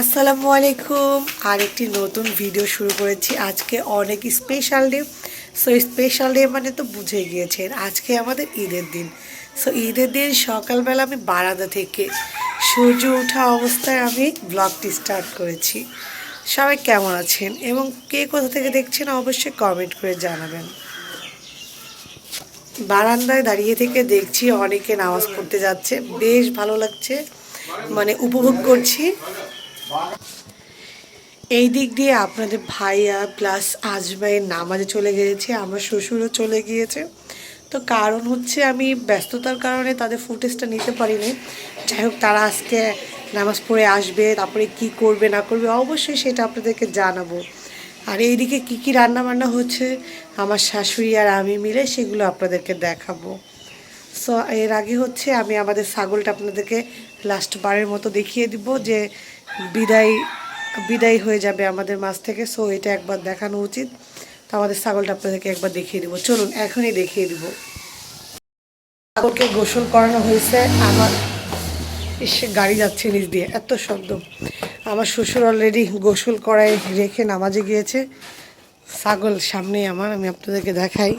আসসালামু আলাইকুম। আর একটি নতুন ভিডিও শুরু করেছি। আজকে অনেক special day so special day মানে তো বুঝে গিয়েছেন, আজকে আমাদের ঈদের দিন। সো ঈদের দিন সকালবেলা আমি বারান্দা থেকে সূর্য ওঠা অবস্থায় আমি ব্লগটি স্টার্ট করেছি। সবাই কেমন আছেন এবং কে কোথা থেকে দেখছেন অবশ্যই কমেন্ট করে জানাবেন। বারান্দায় দাঁড়িয়ে থেকে দেখছি অনেকে নামাজ পড়তে যাচ্ছে। বেশ ভালো লাগছে। মানে উপভোগ করছি। এই দিক দিয়ে আপনাদের ভাইয়া প্লাস আজমাইয়ের নামাজে চলে গিয়েছে, আমার শ্বশুরও চলে গিয়েছে। তো কারণ হচ্ছে আমি ব্যস্ততার কারণে তাদের ফুটেজটা নিতে পারিনি। যাই হোক, তারা আজকে নামাজ পড়ে আসবে, তারপরে কি করবে, না করবে, অবশ্যই সেটা আপনাদেরকে জানাব। আর এইদিকে কি কি রান্না বান্না হচ্ছে, আমার শাশুড়ি আর আমি মিলে সেগুলো আপনাদেরকে দেখাবো। সো এর আগে হচ্ছে আমি আমাদের ছাগলটা আপনাদেরকে লাস্ট বারের মতো দেখিয়ে দিব যে বিদায় বিদায় হয়ে যাবে আমাদের মাছ থেকে। সো এটা একবার দেখানো উচিত। তো আমাদের ছাগলটা আপনাদেরকে একবার দেখিয়ে দিব। চলুন, এখনই দেখিয়ে দিব। ছাগলকে গোসল করানো হয়েছে। আমার এসে গাড়ি যাচ্ছে নিচ দিয়ে। এত শব্দ। আমার শ্বশুর অলরেডি গোসল করায় রেখে নামাজে গিয়েছে। ছাগল সামনে আমার, আমি আপনাদেরকে দেখাই।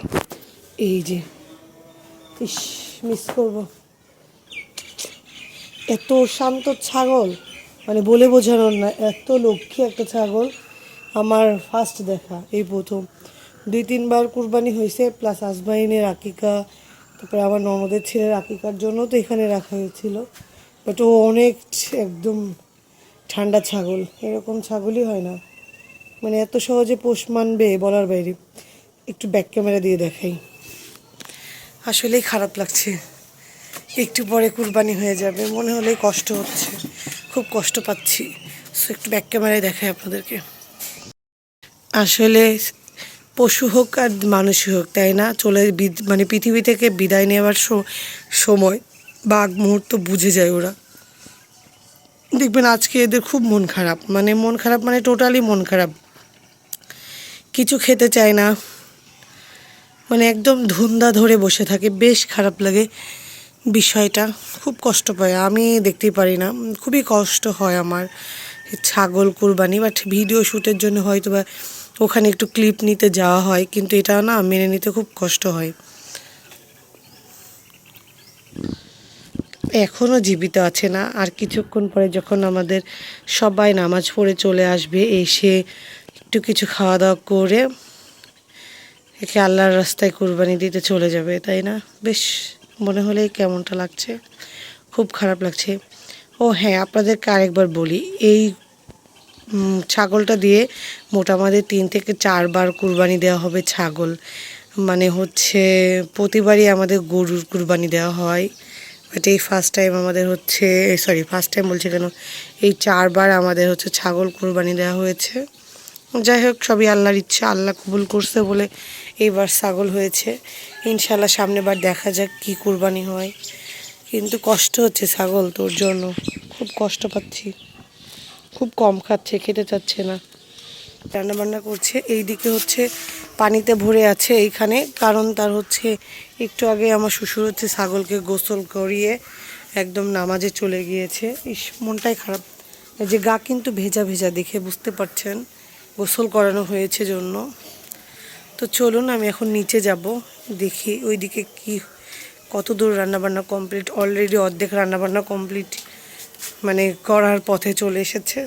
এই যে, ইস মিস করব। এত শান্ত ছাগল। মানে বলে বোঝানোর না, এত লক্ষ্মী একটা ছাগল আমার ফার্স্ট দেখা, এই প্রথম। দুই, তিনবার কুরবানি হয়েছে প্লাস আজমাইনের আকিকা, তারপরে আমার ননদের ছেলের আকিকার জন্য তো এখানে রাখা হয়েছিল। বাট ও অনেক একদম ঠান্ডা ছাগল, এরকম ছাগলই হয় না। মানে এত সহজে পোষ মানবে বলার বাইরে। একটু ব্যাক ক্যামেরা দিয়ে দেখাই। আসলেই খারাপ লাগছে। একটু পরে কুরবানি হয়ে যাবে, মনে হলেই কষ্ট হচ্ছে। খুব কষ্ট পাচ্ছি। সো একটু ব্যাক ক্যামেরায় দেখাই আপনাদেরকে। আসলে পশু হোক আর মানুষই হোক, তাই না? চলে মানে পৃথিবী থেকে বিদায় নেওয়ার সময় বা আগ মুহূর্ত বুঝে যায় ওরা। দেখবেন আজকে এদের খুব মন খারাপ। মানে মন খারাপ মানে টোটালি মন খারাপ। কিছু খেতে চায় না। মানে একদম ধুন্দা ধরে বসে থাকে। বেশ খারাপ লাগে। বিষয়টা খুব কষ্ট পায়, আমি দেখতেই পারি না। খুবই কষ্ট হয় আমার ছাগল কুরবানি বাট ভিডিও শ্যুটের জন্য হয়তো বা ওখানে একটু ক্লিপ নিতে যাওয়া হয়, কিন্তু এটা না মেনে নিতে খুব কষ্ট হয়। এখনও জীবিত আছে না, আর কিছুক্ষণ পরে যখন আমাদের সবাই নামাজ পড়ে চলে আসবে, এসে একটু কিছু খাওয়া দাওয়া করে একে আল্লাহর রাস্তায় কুরবানি দিতে চলে যাবে, তাই না? বেশ মনে হলে কেমনটা লাগছে? খুব খারাপ লাগছে। ও হ্যাঁ আপনাদেরকে আরেকবার বলি, এই ছাগলটা দিয়ে মোটামুটি তিন থেকে চারবার কুরবানি দেওয়া হবে ছাগল। মানে হচ্ছে প্রতিবারই আমাদের গরুর কুরবানি দেওয়া হয়। বাট এই ফার্স্ট টাইম আমাদের হচ্ছে সরি ফার্স্ট টাইম বলছি কেন? এই চারবার আমাদের হচ্ছে ছাগল কুরবানি দেওয়া হয়েছে। যাই হোক, সবই আল্লাহর ইচ্ছা, আল্লাহ কবুল করছে বলে এইবার ছাগল হয়েছে। ইনশাল্লাহ সামনেবার দেখা যাক কি কুরবানি হয়। কিন্তু কষ্ট হচ্ছে ছাগল তোর জন্য। খুব কষ্ট পাচ্ছি। খুব কম খাচ্ছে, খেতে চাচ্ছে না। রান্না বান্না করছে। এই দিকে হচ্ছে পানিতে ভরে আছে এইখানে। কারণ তার হচ্ছে একটু আগে আমার শ্বশুর হচ্ছে ছাগলকে গোসল করিয়ে একদম নামাজে চলে গিয়েছে। ইস, মনটাই খারাপ। যে গা কিন্তু ভেজা ভেজা দেখে বুঝতে পারছেন। গোসল করানো হয়েছে জন্য। তো চলুন আমি এখন নিচে যাব, দেখি ওইদিকে কি, কত দূর রান্নাবান্না কমপ্লিট অলরেডি অর্ধেক রান্নাবান্না কমপ্লিট মানে করার পথে চলে এসেছে।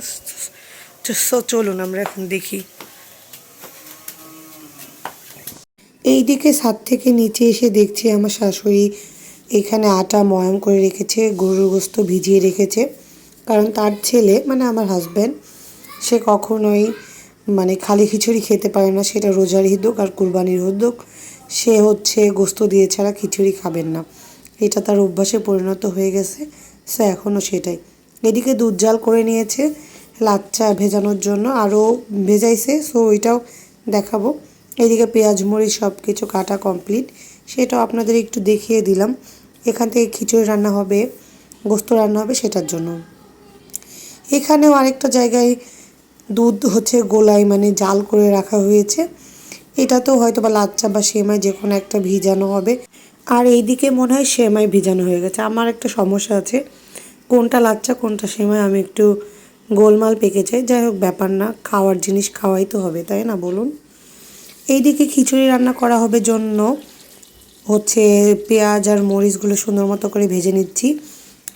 চলুন আমরা এখন দেখি। এই দিকে ছাদ থেকে নিচে এসে দেখছি আমার শাশুড়ি এখানে আটা ময়াম করে রেখেছে, গরুর গোস্ত ভিজিয়ে রেখেছে। কারণ তার ছেলে মানে আমার হাজব্যান্ড সে কখনোই মানে খালি খিচুড়ি খেতে পারে না, সেটা রোজার হিদুক আর কুরবানির হিদুক সে হচ্ছে গোস্ত দিয়ে ছাড়া খিচুড়ি খাবেন না। এটা তার অভ্যাসে পরিণত হয়ে গেছে, সে এখনও সেটাই। এদিকে দুধ জাল করে নিয়েছে, লাচ্চা ভেজানোর জন্য আরও ভেজাইছে, সো ওইটাও দেখাবো। এদিকে পেঁয়াজ, মরিচ সব কিছু কাটা কমপ্লিট, সেটাও আপনাদের একটু দেখিয়ে দিলাম। এখান থেকে খিচুড়ি রান্না হবে, গোস্ত রান্না হবে সেটার জন্য। এখানেও আরেকটা জায়গায় দুধ হচ্ছে গোলায় মানে জাল করে রাখা হয়েছে। এটাতেও হয়তো বা লাচ্চা বা সেমাই যে কোনো একটা ভিজানো হবে। আর এইদিকে মনে হয় সেমাই ভিজানো হয়ে গেছে। আমার একটা সমস্যা আছে। কোনটা লাচ্চা, কোনটা সেমাই আমি একটু গোলমাল পেকে যায় যাই হোক, ব্যাপার না। খাওয়ার জিনিস খাওয়াই তো হবে, তাই না? বলুন। এইদিকে খিচুড়ি রান্না করা হবে জন্য হচ্ছে পেঁয়াজ আর মরিচগুলো সুন্দর মতো করে ভেজে নিচ্ছি।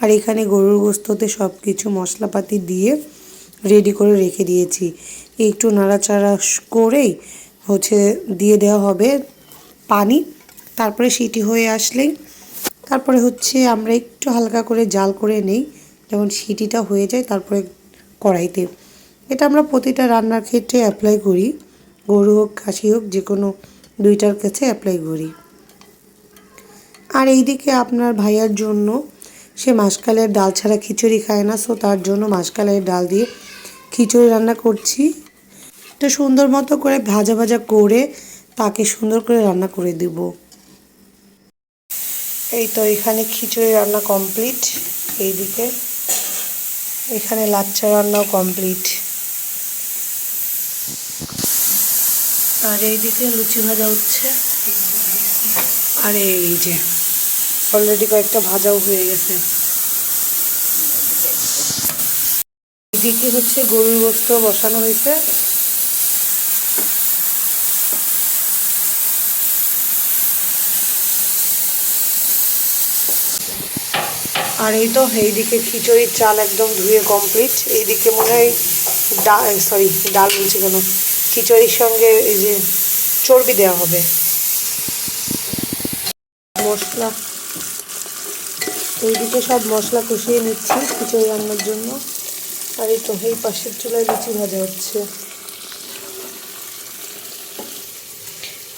আর এখানে গরুর গোস্ততে সব কিছু মশলাপাতি দিয়ে রেডি করে রেখে দিয়েছি। একটু নাড়াচাড়া করেই হচ্ছে দিয়ে দেওয়া হবে পানি। তারপরে সিটি হয়ে আসলেই তারপরে হচ্ছে আমরা একটু হালকা করে জাল করে নেই। যেমন সিটিটা হয়ে যায় তারপরে কড়াইতে। এটা আমরা প্রতিটা রান্নার ক্ষেত্রে অ্যাপ্লাই করি। গরু হোক, খাসি হোক যে কোনো দুইটার কাছে অ্যাপ্লাই করি। আর এইদিকে আপনার ভাইয়ার জন্য সে মাসকালের ডাল ছাড়া খিচুড়ি খায় না সো তার জন্য মাসকালের ডাল দিয়ে খিচুড়ি রান্না করছি। তো সুন্দর মতো করে ভাজা ভাজা করে তাকে সুন্দর করে রান্না করে দিব। এই তো এখানে খিচুড়ি রান্না কমপ্লিট। এইদিকে এখানে লাচ্চা রান্নাও কমপ্লিট। আর এইদিকে লুচি ভাজা হচ্ছে। আর এই যে অলরেডি কয়েকটা ভাজাও হয়ে গেছে। এদিকে হচ্ছে? গরুর গোস্ত বসানো হয়েছে। আর এই তো, এইদিকে খিচুড়ির চাল একদম ধুয়ে কমপ্লিট এইদিকে মনে হয় ডাল সরি ডাল বলছি কেন? খিচুড়ির সঙ্গে এই যে চর্বি দেওয়া হবে। মশলা। এইদিকে সব মশলা কষিয়ে নিচ্ছি খিচুড়ি রান্নার জন্য। আর এই তো, এই পাশের চুলায় লুচি ভাজা হচ্ছে।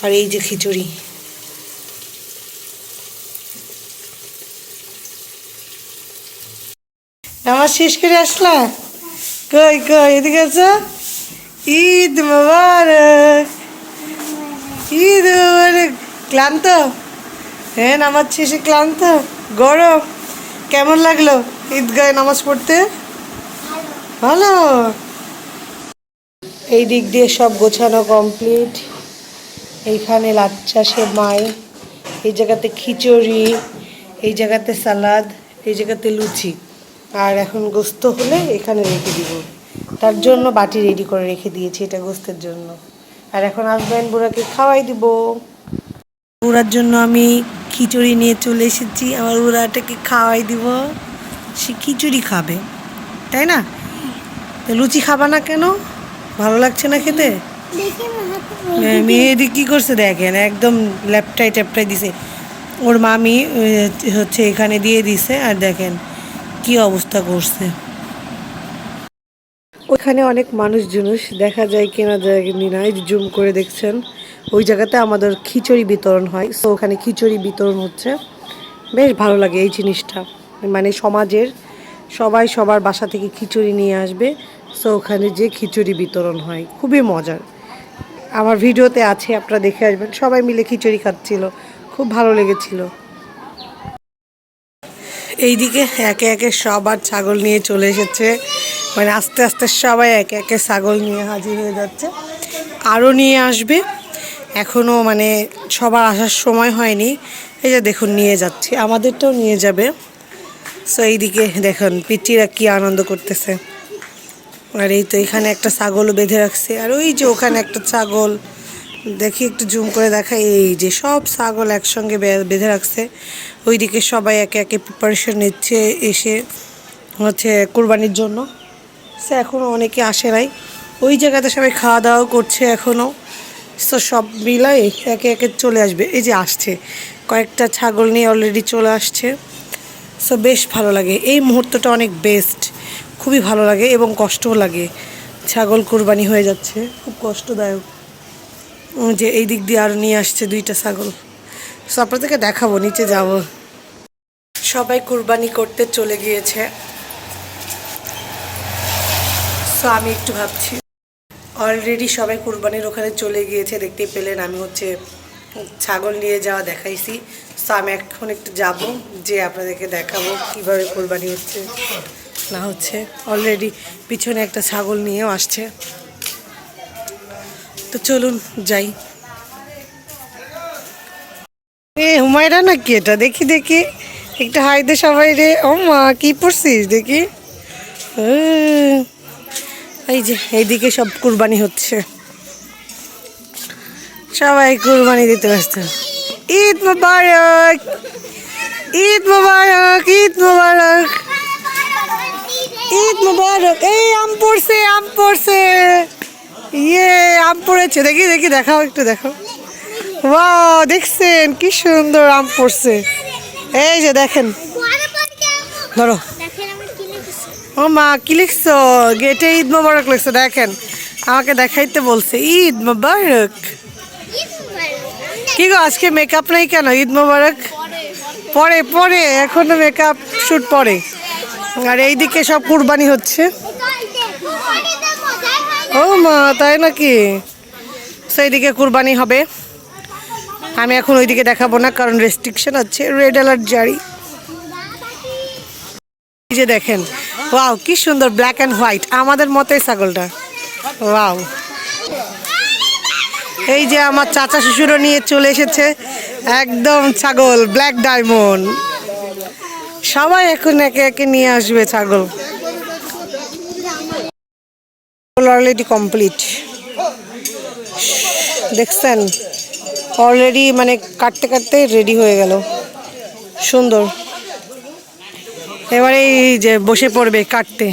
আর এই যে খিচুড়ি। নামাজ শেষ করে আসলা? কই কই, এদিকে আছো? ঈদ মোবারক। ঈদ ক্লান্ত? হ্যাঁ নামাজ শেষে ক্লান্ত? গরম? কেমন লাগল ঈদগাহে নামাজ পড়তে? ভালো? এই দিক দিয়ে সব গোছানো কমপ্লিট এইখানে লাচ্চা সেমাই এই জায়গাতে খিচুড়ি, এই জায়গাতে সালাদ, এই জায়গাতে লুচি। আর এখন গোস্ত হলে এখানে রেখে দিব। তার জন্য বাটি রেডি করে রেখে দিয়েছি এটা গোস্তের জন্য। আর এখন আসবেন বুড়াকে খাওয়াই দিব। বুড়ার জন্য আমি খিচুড়ি নিয়ে চলে এসেছি। আমার বুড়াটাকে খাওয়াই দিব। সে খিচুড়ি খাবে, তাই না? লুচি খাবা না কেন? ভালো লাগছে না খেতে? মেয়েদি কি করছে দেখেন, একদম ল্যাপটাই ট্যাপটাই দিছে। ওর মামি হচ্ছে এখানে দিয়ে দিছে, আর দেখেন কি অবস্থা করছে। ওখানে অনেক মানুষ জুনুস দেখা যায়, কেনা যায় না এই জুম করে দেখছেন। ওই জায়গাতে আমাদের খিচুড়ি বিতরণ হয়। সো ওখানে খিচুড়ি বিতরণ হচ্ছে। বেশ ভালো লাগে এই জিনিসটা। মানে সমাজের সবাই সবার বাসা থেকে খিচুড়ি নিয়ে আসবে। সো ওখানে যে খিচুড়ি বিতরণ হয়, খুবই মজার। আমার ভিডিওতে আছে, আপনারা দেখে আসবেন। সবাই মিলে খিচুড়ি খাচ্ছিল, খুব ভালো লেগেছিল। এইদিকে একে একে সবার ছাগল নিয়ে চলে এসেছে। মানে আস্তে আস্তে সবাই একে একে ছাগল নিয়ে হাজির হয়ে যাচ্ছে। আরও নিয়ে আসবে। এখনও মানে সবার আসার সময় হয়নি। এই যে দেখুন, নিয়ে যাচ্ছে। আমাদেরটাও নিয়ে যাবে। সো এইদিকে দেখুন পিচিরা কি আনন্দ করতেছে। আর এই তো এখানে একটা ছাগলও বেঁধে রাখছে। আর ওই যে ওখানে একটা ছাগল, দেখি একটু জুম করে দেখা এই যে সব ছাগল একসঙ্গে বেঁধে রাখছে। ওইদিকে সবাই একে একে প্রিপারেশন নিচ্ছে এসে হচ্ছে কোরবানির জন্য। সে এখনও অনেকে আসে নাই। ওই জায়গাতে সবাই খাওয়া দাওয়া করছে এখনও তো সব মিলাই একে একে চলে আসবে। এই যে আসছে। কয়েকটা ছাগল নিয়ে অলরেডি চলে আসছে। সো বেশ ভালো লাগে। এই মুহূর্তটা অনেক বেস্ট খুবই ভালো লাগে এবং কষ্টও লাগে। ছাগল কোরবানি হয়ে যাচ্ছে, খুব কষ্টদায়ক। যে এই দিক দিয়ে আরও নিয়ে আসছে দুইটা ছাগল। সো আপনাদেরকে দেখাবো, নিচে যাব। সবাই কোরবানি করতে চলে গিয়েছে। সো আমি একটু ভাবছি। অলরেডি সবাই কুরবানির ওখানে চলে গিয়েছে, দেখতেই পেলেন আমি হচ্ছে ছাগল নিয়ে যাওয়া দেখাইছি। সো আমি এখন একটু যাব, যে আপনাদেরকে দেখাবো কীভাবে কোরবানি হচ্ছে। না হচ্ছে। অলরেডি পিছনে একটা ছাগল নিয়েও আসছে। তো চলুন যাই। এ হুমায়রা নাকি এটা? দেখি দেখি। একটু হাই দে সবাই রে। ও মা কি পড়ছিস? দেখি। এই যে এইদিকে সব কুরবানি হচ্ছে। সবাই কুরবানি দিতে ব্যস্ত। ঈদ মুবারক! ঈদ মুবারক! ঈদ মুবারক ঈদ মুবারক। এই আম পড়ছে আম পড়ছে। ইয়ে আম পড়েছে। দেখি দেখি, দেখাও একটু দেখো ওয়াও, দেখছেন, কি সুন্দর আম পড়ছে। এই যে দেখেন। ধরো। ও মা, কি লিখছো? গেটে ঈদ মোবারক লিখছো, দেখেন। আমাকে দেখাইতে বলছে, ঈদ মোবারক। কি গো, আজকে মেকআপ নাই কেন? ঈদ মোবারক? পরে পরে। এখনও মেকআপ শুট পরে। আর এইদিকে সব কুরবানি হচ্ছে। ও মা, তাই নাকি? সেইদিকে কুরবানি হবে। আমি এখন ওইদিকে দেখাবো না, কারণ রেস্ট্রিকশন আছে। রেড অ্যালার্ট জারি এই যে দেখেন ওয়াও কি সুন্দর ব্ল্যাক অ্যান্ড হোয়াইট আমাদের মতোই ছাগলটা। ওয়াও এই যে আমার চাচা শ্বশুরও নিয়ে চলে এসেছে। একদম ছাগল ব্ল্যাক ডায়মন্ড সবাই এখন একে একে নিয়ে আসবে ছাগল। অলরেডি কমপ্লিট দেখছেন? অলরেডি মানে কাটতে কাটতে রেডি হয়ে গেল। সুন্দর। এবারে এই যে বসে পড়বে কাটতে।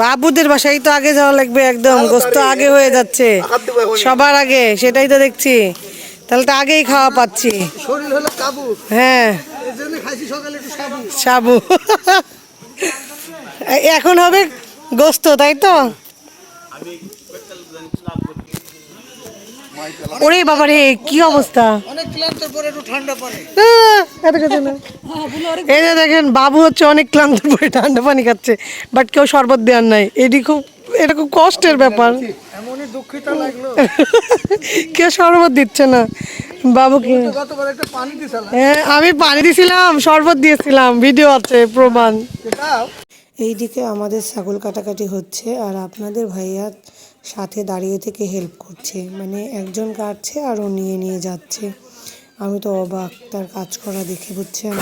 বাবুদের বাসায় তো আগে যাওয়া লাগবে একদম, গোস্ত আগে হয়ে যাচ্ছে। সবার আগে সেটাই তো দেখছি। তাহলে তো আগেই খাওয়া পাচ্ছি। শরীর হলো কাবু। হ্যাঁ। সাবু। এখন হবে গোস্ত তাই তো? ওরে বাবা রে কি অবস্থা। এই যে দেখেন বাবু হচ্ছে অনেক ক্লান্ত পরে ঠান্ডা পানি খাচ্ছে বাট কেউ শরবত দেওয়ার নাই। এটি খুব এটা খুব কষ্টের ব্যাপার। এমনই দুঃখিত লাগল। কেউ শরবত দিচ্ছে না। বাবুকে গতবার একটা পানি হ্যাঁ আমি পানি দিছিলাম শরবত দিয়েছিলাম ভিডিও আছে প্রমাণ। এইদিকে আমাদের ছাগল কাটাকাটি হচ্ছে আর আপনাদের ভাইয়া সাথে দাঁড়িয়ে থেকে হেল্প করছে। মানে একজন কাটছে আর ও নিয়ে নিয়ে যাচ্ছে। আমি তো অবাক তার কাজ করা দেখে বুঝছেন।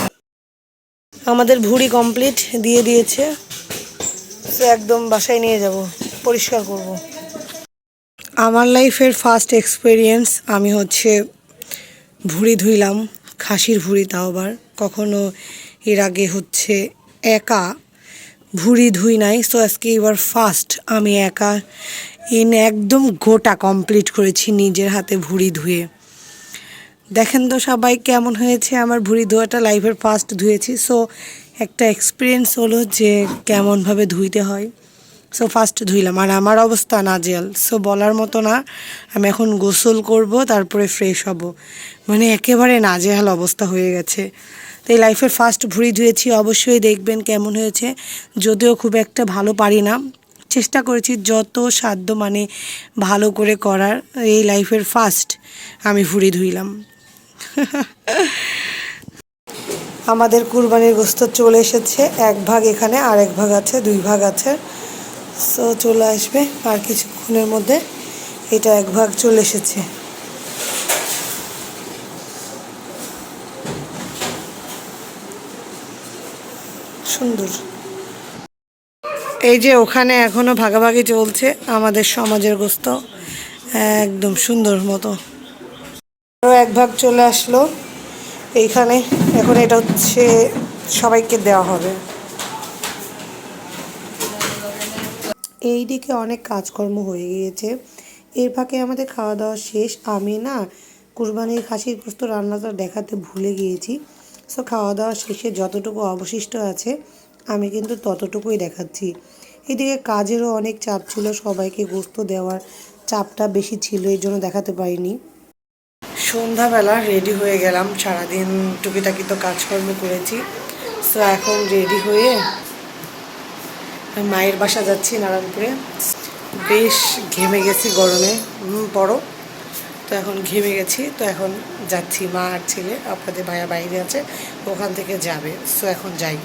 আমাদের ভুড়ি কমপ্লিট দিয়ে দিয়েছে। সে একদম বাসায় নিয়ে যাব। পরিষ্কার করব। আমার লাইফের ফার্স্ট এক্সপিরিয়েন্স আমি হচ্ছে ভুঁড়ি ধুইলাম, খাসির ভুঁড়ি তাও আবার। কখনো এর আগে হচ্ছে একা ভুঁড়ি ধুই নাই সো আজকে এবার ফার্স্ট আমি একা ইন একদম গোটা কমপ্লিট করেছি নিজের হাতে ভুঁড়ি ধুয়ে। দেখেন তো সবাই কেমন হয়েছে, আমার ভুঁড়ি ধোয়াটা লাইফের ফার্স্ট ধুয়েছি। সো একটা এক্সপিরিয়েন্স হলো যে কেমনভাবে ধুইতে হয়। So first ধুইলাম। আর আমার অবস্থা নাজেল সো বলার মতো না। আমি এখন গোসল করব, তারপরে ফ্রেশ হব। মানে একেবারে নাজেহাল অবস্থা হয়ে গেছে। তো এই লাইফের ফার্স্ট ভুঁড়ি ধুয়েছি। অবশ্যই দেখবেন কেমন হয়েছে। যদিও খুব একটা ভালো পারি না। চেষ্টা করেছি যত সাধ্য মানে ভালো করে করার। এই লাইফের ফার্স্ট আমি ভুঁড়ি ধুইলাম। আমাদের কুরবানির গোস্ত চলে এসেছে। এক ভাগ এখানে আর এক ভাগ আছে, দুই ভাগ আছে। সো চলে আসবে আর কিছুক্ষণের মধ্যে এটা এক ভাগ চলে এসেছে। সুন্দর। এই যে ওখানে এখনও ভাগাভাগি চলছে আমাদের সমাজের গোস্ত, একদম সুন্দর মতো। আরও এক ভাগ চলে আসলো। এইখানে এখন এটা হচ্ছে সবাইকে দেওয়া হবে। এই দিকে অনেক কাজকর্ম হয়ে গিয়েছে। এর ফাঁকে আমাদের খাওয়া দাওয়া শেষ। আমি না কুরবানির খাসির গোস্ত রান্নাটা দেখাতে ভুলে গিয়েছি। সো খাওয়া দাওয়া শেষে যতটুকু অবশিষ্ট আছে, আমি কিন্তু ততটুকুই দেখাচ্ছি। এদিকে কাজেরও অনেক চাপ ছিল, সবাইকে গোস্ত দেওয়ার চাপটা বেশি ছিল এই জন্য দেখাতে পারিনি। সন্ধ্যাবেলা রেডি হয়ে গেলাম, সারাদিন টুকিটাকি তো কাজকর্ম করেছি। সো এখন রেডি হয়ে মায়ের বাসা যাচ্ছি নারায়ণপুরে। বেশ ঘেমে গেছি গরমে। বড় তো এখন ঘেমে গেছি। তো এখন যাচ্ছি মা আর ছেলে। আপনাদের ভাইয়া বাইরে আছে। ওখান থেকে যাবে। সো এখন যাই।